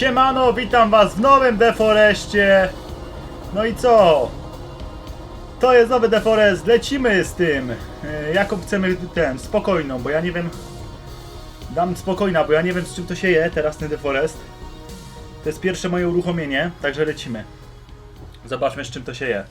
Siemano, witam was w nowym Deforeście. No i co? To jest nowy Deforest, lecimy z tym. E, Jaką chcemy ten, spokojną, bo ja nie wiem... Dam spokojna, bo ja nie wiem z czym to się je teraz ten Deforest. To jest pierwsze moje uruchomienie, także lecimy. Zobaczmy z czym to się je.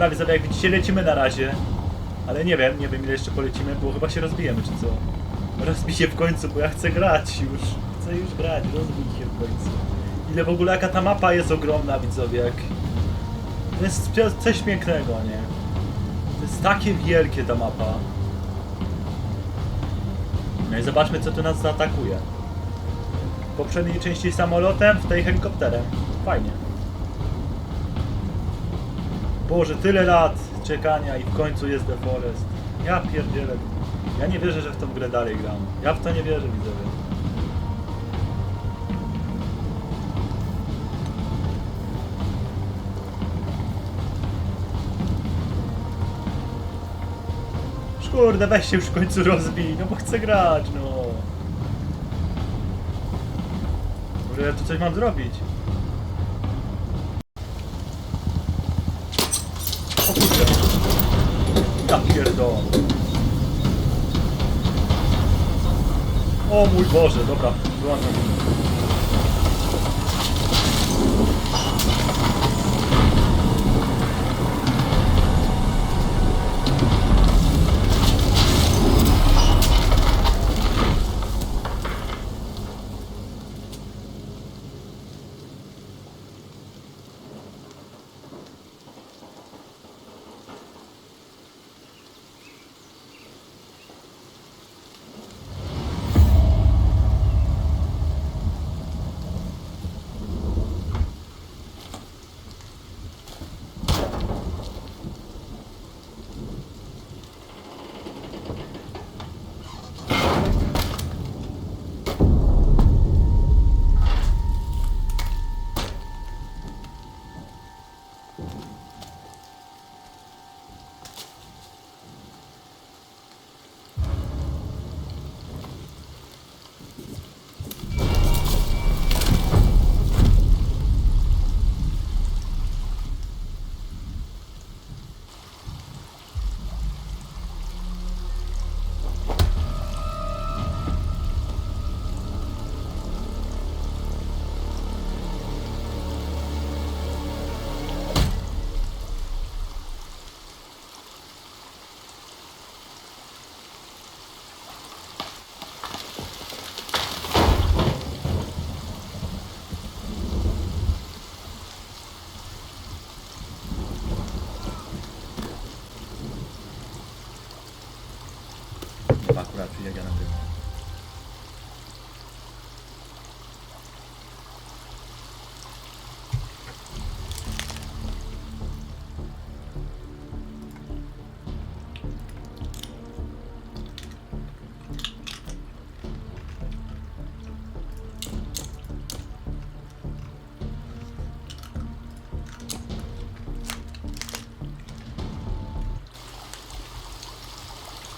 Dobra, widzowie, jak widzicie, lecimy na razie. Ale nie wiem, nie wiem ile jeszcze polecimy, bo chyba się rozbijemy, czy co? Rozbij się w końcu, bo ja chcę grać już. Chcę już grać, rozbij się w końcu. Ile w ogóle, jaka ta mapa jest ogromna, widzowie, jak... To jest coś pięknego, nie? To jest takie wielkie ta mapa. No i zobaczmy, co tu nas zaatakuje. W poprzedniej części samolotem, w tej helikopterem. Fajnie. Boże, tyle lat czekania i w końcu jest The Forest. Ja pierdzielę. Ja nie wierzę, że w tą grę dalej gram. Ja w to nie wierzę, widzowie. Kurde, weź się już w końcu rozbij, no bo chcę grać, no. Może ja tu coś mam zrobić? O kurde. Ja pierdolę. O mój Boże, dobra, wyłączam.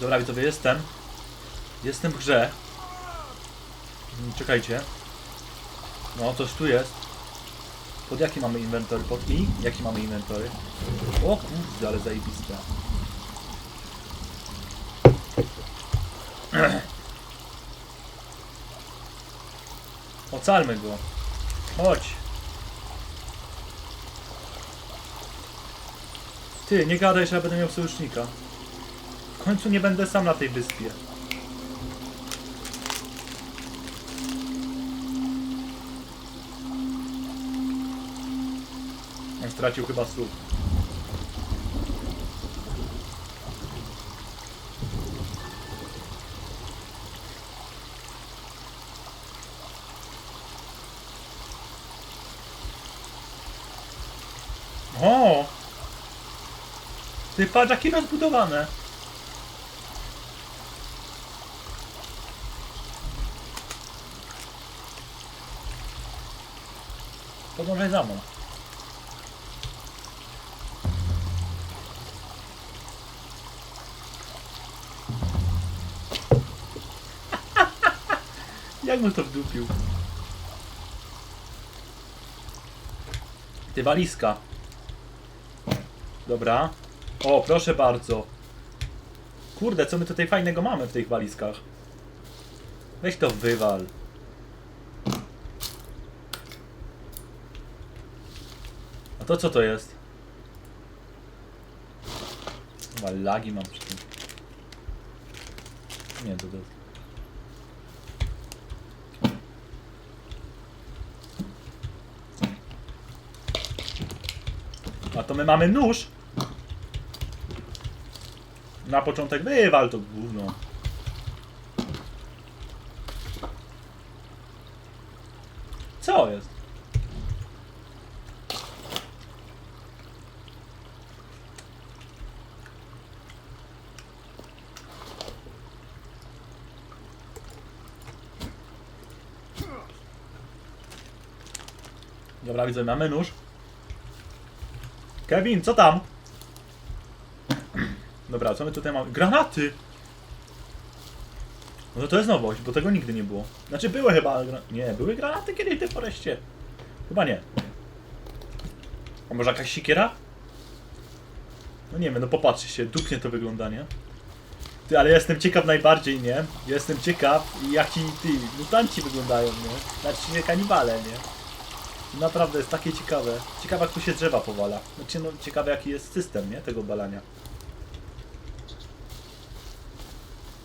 Dobra, widzowie, jestem. Jestem w grze. Mm, Czekajcie. No, coś tu jest. Pod jaki mamy inwentory? Pod I? Jaki mamy inwentory? O kurde, ale zajebiste. Ocalmy go. Chodź. Ty, nie gadaj, że ja będę miał sojusznika. Końcu nie będę sam na tej wyspie. On stracił chyba słuch. O! Ty patrz jakie rozbudowane. Podążaj za mną. Jak mu to wdupił? Ty walizka. Dobra. O, proszę bardzo. Kurde, co my tutaj fajnego mamy w tych walizkach? Weź to wywal. To co to jest? Chyba lagi mam przy tym. Nie, to to jest. A to my mamy nóż. Na początek wywal to gówno. Co jest? Dobra, widzę, mamy nóż. Kevin, co tam? Dobra, co my tutaj mamy? Granaty! No to jest nowość, bo tego nigdy nie było. Znaczy były chyba. Nie, były granaty kiedyś w tym foreście. Chyba nie. A może jakaś sikiera? No nie wiem, no popatrzcie się, dupnie to wygląda, nie? Ty, ale ja jestem ciekaw najbardziej, nie? Ja Jestem ciekaw, jaki ty, mutanci wyglądają, nie? Znaczy się kanibale, nie? Naprawdę jest takie ciekawe. Ciekawe jak tu się drzewa powala. Znaczy no ciekawe jaki jest system, nie? Tego balania.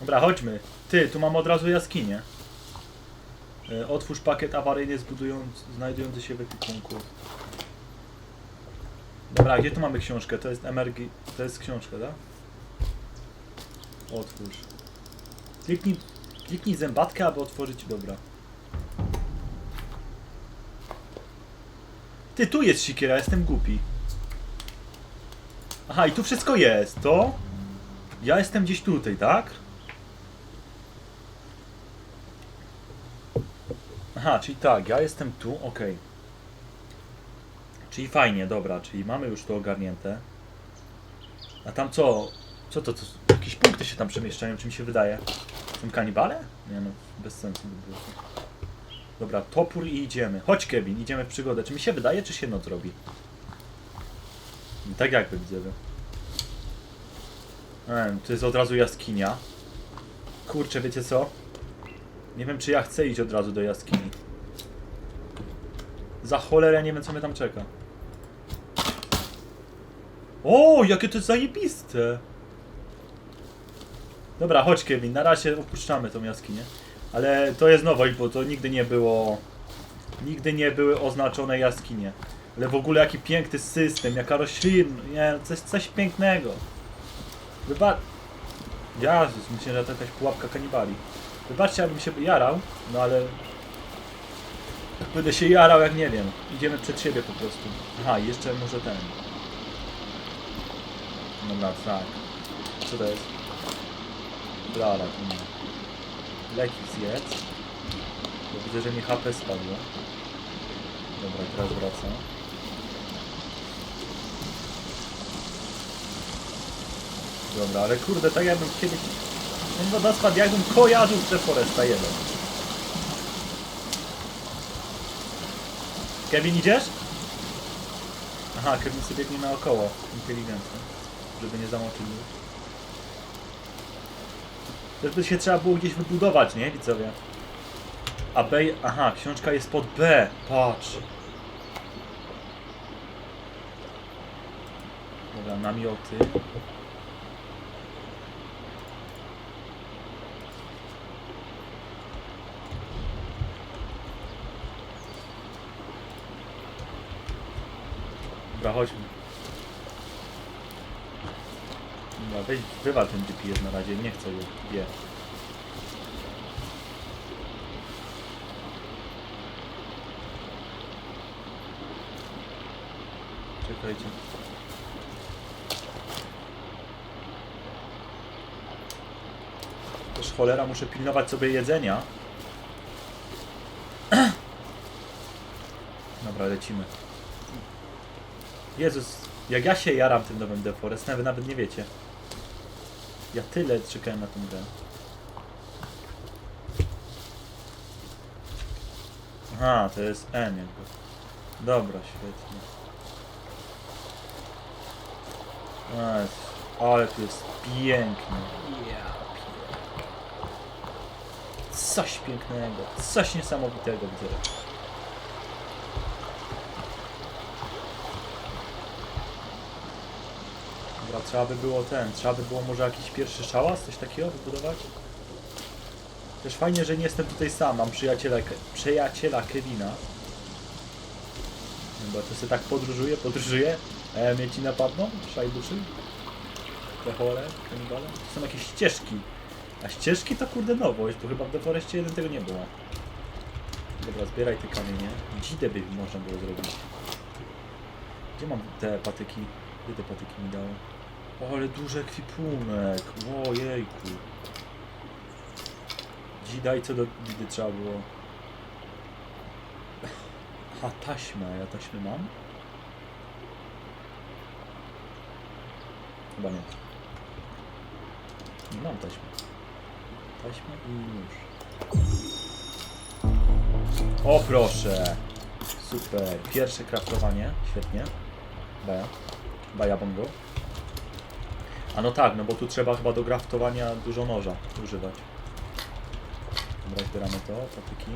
Dobra, chodźmy. Ty, tu mam od razu jaskinię. E, Otwórz pakiet awaryjny zbudując, znajdujący się w ekwipunku. Dobra, gdzie tu mamy książkę? To jest MRG... To jest książka, tak? Otwórz. Kliknij, kliknij zębatkę, aby otworzyć... Dobra. Ty, tu jest sikiera, jestem głupi. Aha, i tu wszystko jest, to? Ja jestem gdzieś tutaj, tak? Aha, czyli tak, ja jestem tu, okej. Czyli fajnie, dobra, czyli mamy już to ogarnięte. A tam co? Co to? to jakieś punkty się tam przemieszczają, czy mi się wydaje? Są kanibale? Nie no, bez sensu by było. Dobra, topór i idziemy. Chodź Kevin, idziemy w przygodę. Czy mi się wydaje, czy się noc robi? Tak jakby widzowie. Em, to jest od razu jaskinia. Kurczę, wiecie co? Nie wiem, czy ja chcę iść od razu do jaskini. Za cholerę nie wiem, co mnie tam czeka. O, jakie to jest zajebiste! Dobra, chodź Kevin, na razie opuszczamy tą jaskinię. Ale to jest nowość, bo to nigdy nie było... Nigdy nie były oznaczone jaskinie. Ale w ogóle jaki piękny system, jaka roślin... Nie, coś, coś pięknego. Wyba... Jezus, myślę, że to jakaś pułapka kanibali. Wybaczcie, abym się jarał, no ale... Będę się jarał jak nie wiem. Idziemy przed siebie po prostu. Aha, jeszcze może ten. Dobra, tak. Co to jest? Klara, to nie. Leki zjedz. Bo widzę, że mi HP spadło. Dobra, teraz wracam. Dobra, ale kurde, tak jakbym kiedyś... Ten wodospad jakbym kojarzył The Foresta 1. Kevin, idziesz? Aha, Kevin sobie biegnie naokoło. Inteligentny. Żeby nie zamoczyć ludzi. Też by się trzeba było gdzieś wybudować, nie widzowie? A B... Aha, książka jest pod B. Patrz. Dobra, namioty. Dobra, chodźmy. Dobra, weź, wywal ten GPS na razie, nie chcę go, wie. Czekajcie. Też cholera, muszę pilnować sobie jedzenia. Dobra, lecimy. Jezus, jak ja się jaram tym nowym The Forest, wy nawet nie wiecie. Ja tyle czekałem na tą grę. Aha, to jest N jakby. Dobra, świetnie. Ech, ale tu jest pięknie. Ja pier- Coś pięknego, coś niesamowitego widzę. Dobra, trzeba by było ten, trzeba by było może jakiś pierwszy szałas, coś takiego wybudować? Też fajnie, że nie jestem tutaj sam, mam przyjaciela, przyjaciela Kevina. Chyba to sobie tak podróżuje, podróżuje, a ja mnie ci napadną, szajbuszy? Te chore, kanibale? To są jakieś ścieżki. A ścieżki to kurde nowość, bo chyba w Deforestie jeden tego nie było. Dobra, zbieraj te kamienie. Dzidę by można było zrobić. Gdzie mam te patyki? Gdzie te patyki mi dały? Ale duży ekwipunek. Ojejku. Dzidaj, co do dzidy trzeba było. A taśma, ja taśmy mam? Chyba nie. Nie mam taśmy. Taśma i nóż. O proszę! Super. Pierwsze kraftowanie. Świetnie. Baja. Baja bongo. A no tak, no bo tu trzeba chyba do graftowania dużo noża używać. Dobra, zbieramy to, patyki.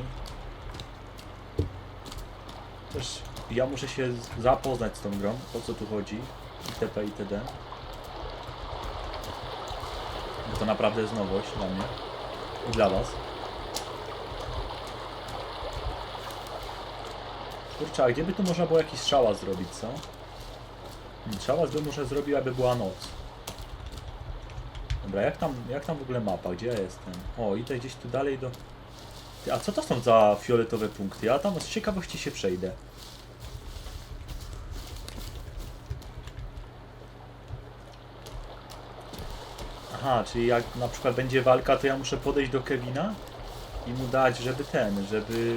Też ja muszę się zapoznać z tą grą, o co tu chodzi. itp. itd. Bo to naprawdę jest nowość dla mnie i dla was. Kurczę, a gdzie by tu można było jakiś szałas zrobić, co? Hmm, Szałas by może zrobił, aby była noc. Dobra, jak tam, jak tam w ogóle mapa? Gdzie ja jestem? O, idę gdzieś tu dalej do... A co to są za fioletowe punkty? Ja tam z ciekawości się przejdę. Aha, czyli jak na przykład będzie walka, to ja muszę podejść do Kevina i mu dać, żeby ten, żeby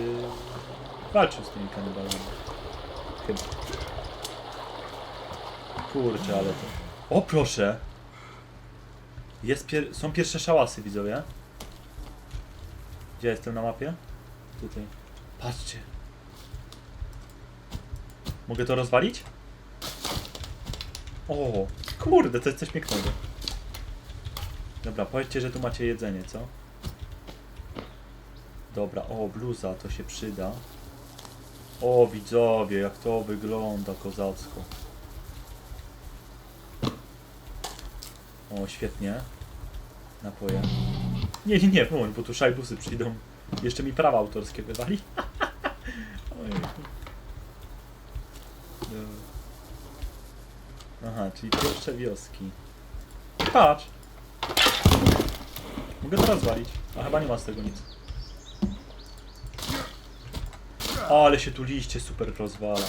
walczył z tymi kanibalami. Chyba. Kurczę, ale to... O proszę! Jest pier... Są pierwsze szałasy, widzowie. Gdzie jestem na mapie? Tutaj. Patrzcie. Mogę to rozwalić? O, kurde, to jest coś pięknego. Dobra, powiedzcie, że tu macie jedzenie, co? Dobra, o, bluza, to się przyda. O, widzowie, jak to wygląda kozacko. O, świetnie. Napoje. Nie, nie, nie, wyłącz, bo tu szajbusy przyjdą. Jeszcze mi prawa autorskie wywali. Dobra. Aha, czyli pierwsze wioski. Patrz! Mogę to rozwalić. A chyba nie ma z tego nic. Ale się tu liście super rozwala.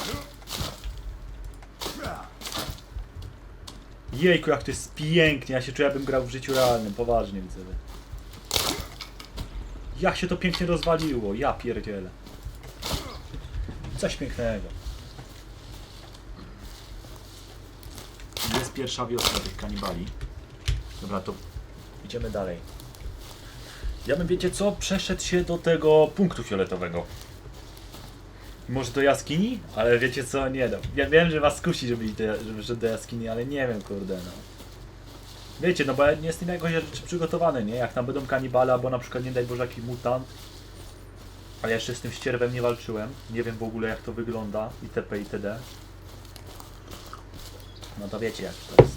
Jejku, jak to jest pięknie. Ja się czuję, jakbym grał w życiu realnym. Poważnie widzę. Jak się to pięknie rozwaliło. Ja pierdzielę. Coś pięknego. Jest pierwsza wioska tych kanibali. Dobra, to idziemy dalej. Ja bym, wiecie co, przeszedł się do tego punktu fioletowego. Może do jaskini? Ale wiecie co, nie no. Ja wiem, że was kusi, żeby iść do, żeby do jaskini, ale nie wiem, kurde, no. Wiecie, no bo ja nie jestem jakoś przygotowany, nie? Jak tam będą kanibale, albo na przykład, nie daj Boże, mutant. A ja jeszcze z tym ścierwem nie walczyłem. Nie wiem w ogóle, jak to wygląda. itp. itd. No to wiecie, jak to jest.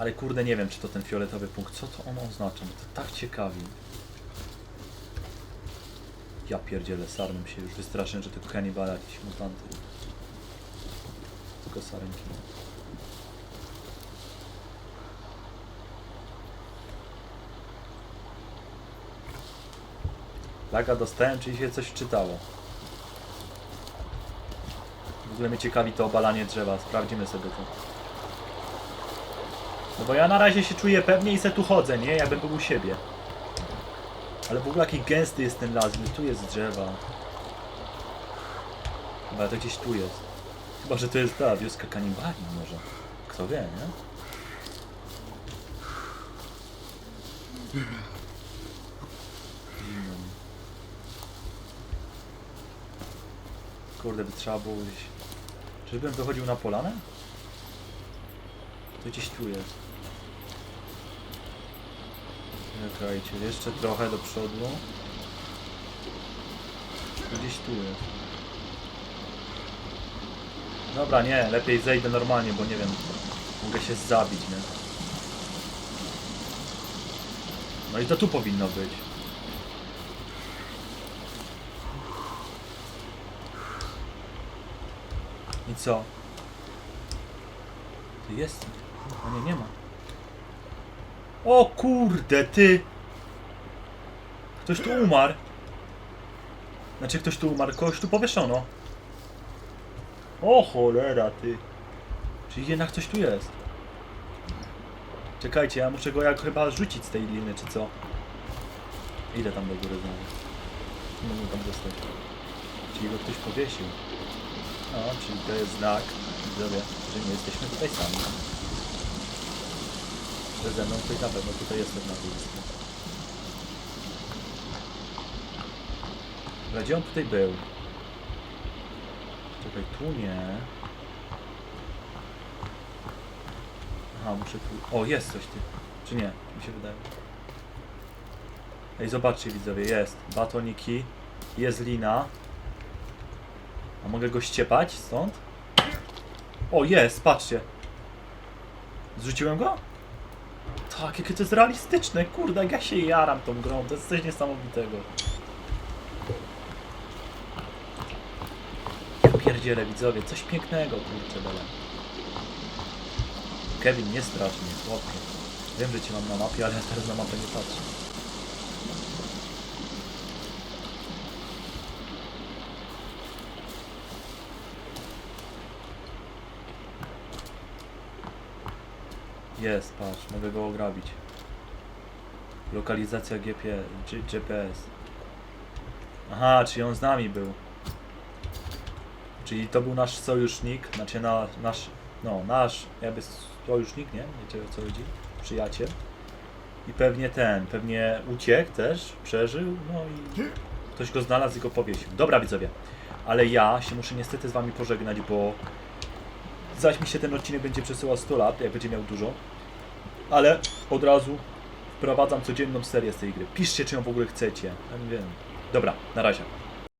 Ale kurde, nie wiem, czy to ten fioletowy punkt. Co to on oznacza? To tak ciekawi. Ja pierdzielę, sarnym się już wystraszyłem, że tylko kanibale jakieś mutanty. Tylko sarenki. Laga dostałem, czyli się coś czytało. W ogóle mnie ciekawi to obalanie drzewa. Sprawdzimy sobie to. No bo ja na razie się czuję pewnie i se tu chodzę, nie? Jakbym był u siebie. Ale w ogóle jaki gęsty jest ten las, tu jest drzewa. Chyba to gdzieś tu jest. Chyba, że to jest ta wioska kanibali może. Kto wie, nie? Kurde, by trzeba było gdzieś... Czyżbym wychodził na polanę? To gdzieś tu jest. Czekajcie, jeszcze trochę do przodu. Gdzieś tu jest. Dobra, nie, lepiej zejdę normalnie, bo nie wiem, mogę się zabić, nie? No i to tu powinno być. I co? Ty jest? A nie, nie ma. O kurde, ty! Ktoś tu umarł. Znaczy ktoś tu umarł, kogoś tu powieszono. O cholera, ty. Czyli jednak coś tu jest. Czekajcie, ja muszę go jak chyba rzucić z tej liny, czy co? Idę tam do góry znowu. Nie mogę tam zostać. Czyli go ktoś powiesił. No, czyli to jest znak, widzowie, że nie jesteśmy tutaj sami. Ze mną ktoś na pewno tutaj jest na. Dobra, Gdzie on tutaj był? Czekaj, tu nie. Aha, muszę tu... O, jest coś ty. Czy nie? Mi się wydaje. Ej, zobaczcie widzowie, jest. Batoniki. Jest lina. A mogę go ściepać stąd? O, jest, patrzcie. Zrzuciłem go? Tak, jakie to jest realistyczne, kurde, jak ja się jaram tą grą, to jest coś niesamowitego. Ja pierdzielę widzowie, coś pięknego, kurczę, dole. Kevin, nie strasz mnie, chłopie. Wiem, że cię mam na mapie, ale ja teraz na mapę nie patrzę. Jest, patrz, mogę go ograbić. Lokalizacja GP, G, GPS. Aha, czyli on z nami był. Czyli to był nasz sojusznik, znaczy na, nasz, no nasz jakby sojusznik, nie? Wiecie o co chodzi? Przyjaciel. I pewnie ten, pewnie uciekł też, przeżył, no i ktoś go znalazł i go powiesił. Dobra widzowie, ale ja się muszę niestety z wami pożegnać, bo zaś mi się ten odcinek będzie przesyłał 100 lat, jak będzie miał dużo. Ale od razu wprowadzam codzienną serię z tej gry. Piszcie, czy ją w ogóle chcecie. Ja nie wiem. Dobra, na razie.